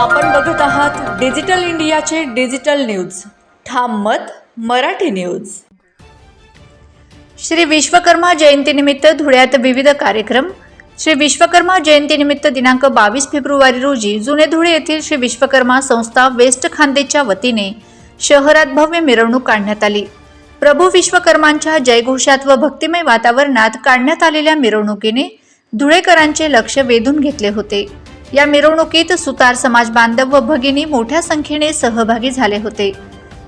आपण बघत आहात डिजिटल इंडियाचे डिजिटल न्यूज. ठाम मत मराठी न्यूज. श्री विश्वकर्मा जयंतीनिमित्त धुळ्यात विविध कार्यक्रम. श्री विश्वकर्मा जयंतीनिमित्त दिनांक बावीस फेब्रुवारी रोजी जुने धुळे येथील श्री विश्वकर्मा संस्था वेस्ट खांदेच्या वतीने शहरात भव्य मिरवणूक काढण्यात आली. प्रभू विश्वकर्मांच्या जयघोषात व भक्तिमय वातावरणात काढण्यात आलेल्या मिरवणुकीने धुळेकरांचे लक्ष वेधून घेतले होते. या मिरवणुकीत सुतार समाज बांधव व भगिनी मोठ्या संख्येने सहभागी झाले होते.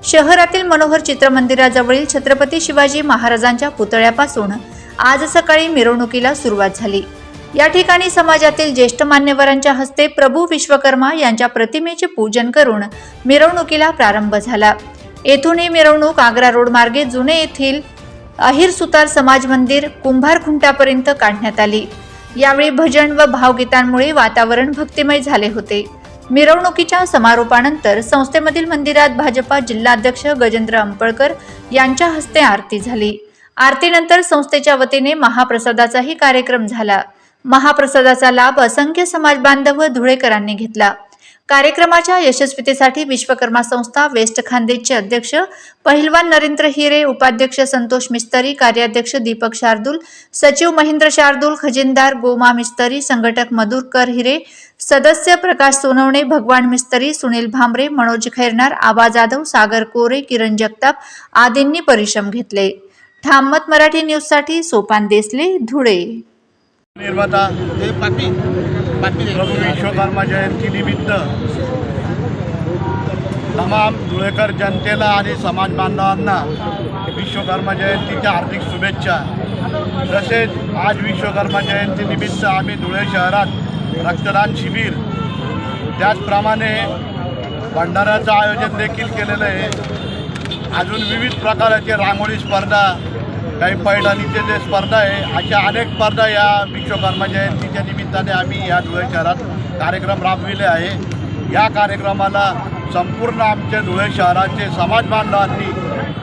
शहरातील मनोहर चित्रमंदिराजवळील छत्रपती शिवाजी महाराजांच्या पुतळ्यापासून आज सकाळी मिरवणुकीला सुरुवात झाली. या ठिकाणी समाजातील ज्येष्ठ मान्यवरांच्या हस्ते प्रभू विश्वकर्मा यांच्या प्रतिमेचे पूजन करून मिरवणुकीला प्रारंभ झाला. येथून ही मिरवणूक आग्रा रोड मार्गे जुने येथील अहिर सुतार समाज मंदिर कुंभार खुंटापर्यंत काढण्यात आली. यावेळी भजन व भावगीतांमुळे वातावरण भक्तिमय झाले होते. मिरवणुकीच्या समारोपानंतर संस्थेमधील मंदिरात भाजपा जिल्हाध्यक्ष गजेंद्र अंपळकर यांच्या हस्ते आरती झाली. आरतीनंतर संस्थेच्या वतीने महाप्रसादाचाही कार्यक्रम झाला. महाप्रसादाचा लाभ असंख्य समाज बांधव धुळेकरांनी घेतला. कार्यक्रमाच्या यशस्वीतेसाठी विश्वकर्मा संस्था वेस्ट खानदेशचे अध्यक्ष पहिलवान नरेंद्र हिरे उपाध्यक्ष संतोष मिस्तरी कार्याध्यक्ष दीपक शार्दूल सचिव महेंद्र शार्दूल खजिनदार गोमा मिस्तरी संघटक मधुरकर हिरे सदस्य प्रकाश सोनवणे भगवान मिस्तरी सुनील भांबरे मनोज खैरनार आबा जाधव सागर कोरे किरण जगताप आदींनी परिश्रम घेतले. ठाममत मराठी न्यूजसाठी सोपान देसले धुळे. निर्माता प्रभू विश्वकर्मा जयंती निमित्त तमाम धुळेकर जनतेला आणि समाज बांधवांना विश्वकर्मा जयंतीच्या हार्दिक शुभेच्छा. तसेच आज विश्वकर्मा जयंतीनिमित्त आम्ही धुळे शहरात रक्तदान शिबिर त्याचप्रमाणे भंडाऱ्याचं आयोजन देखील केलेलं आहे. अजून विविध प्रकाराचे रांगोळी स्पर्धा काही ते जे स्पर्धा आहे अशा अनेक स्पर्धा या विश्वकर्मा जयंतीच्या निमित्ताने आम्ही या धुळे शहरात कार्यक्रम राबविले आहे. या कार्यक्रमाला संपूर्ण आमचे धुळे शहराचे समाज बांधवांनी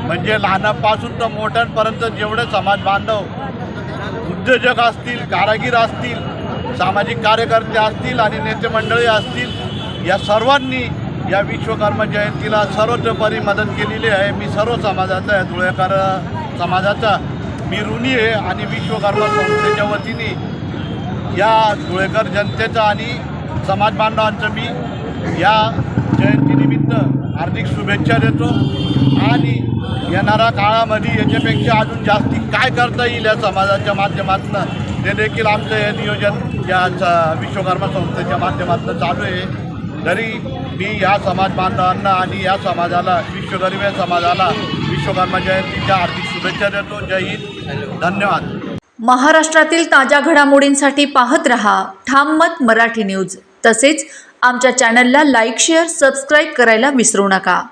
म्हणजे लहानापासून तर मोठ्यांपर्यंत जेवढे समाज बांधव उद्योजक असतील कारागीर असतील सामाजिक कार्यकर्ते असतील आणि नेते मंडळी असतील या सर्वांनी या विश्वकर्मा जयंतीला सर्वतोपरी मदत केलेली आहे. मी सर्व समाजाचा या धुळेकर समाजाचा मी ऋणी आहे आणि विश्वकर्मा संस्थेच्या वतीने या धुळेकर जनतेचा आणि समाज बांधवांचं मी या जयंतीनिमित्त हार्दिक शुभेच्छा देतो. आणि येणाऱ्या काळामध्ये याच्यापेक्षा अजून जास्ती काय करता येईल या समाजाच्या माध्यमातून ते देखील आमचं हे नियोजन या विश्वकर्मा संस्थेच्या माध्यमातून चालू आहे. तरी मी या समाज बांधवांना आणि या समाजाला विश्वगरिमा समाजाला विश्वकर्मा जयंतीच्या हार्दिक शुभेच्छा देतो. जय हिंद. धन्यवाद. महाराष्ट्रातील ताज्या घडामोडींसाठी पाहत रहा ठाम मत मराठी न्यूज. तसेच आमच्या चॅनलला लाईक शेअर सबस्क्राईब करायला विसरू नका.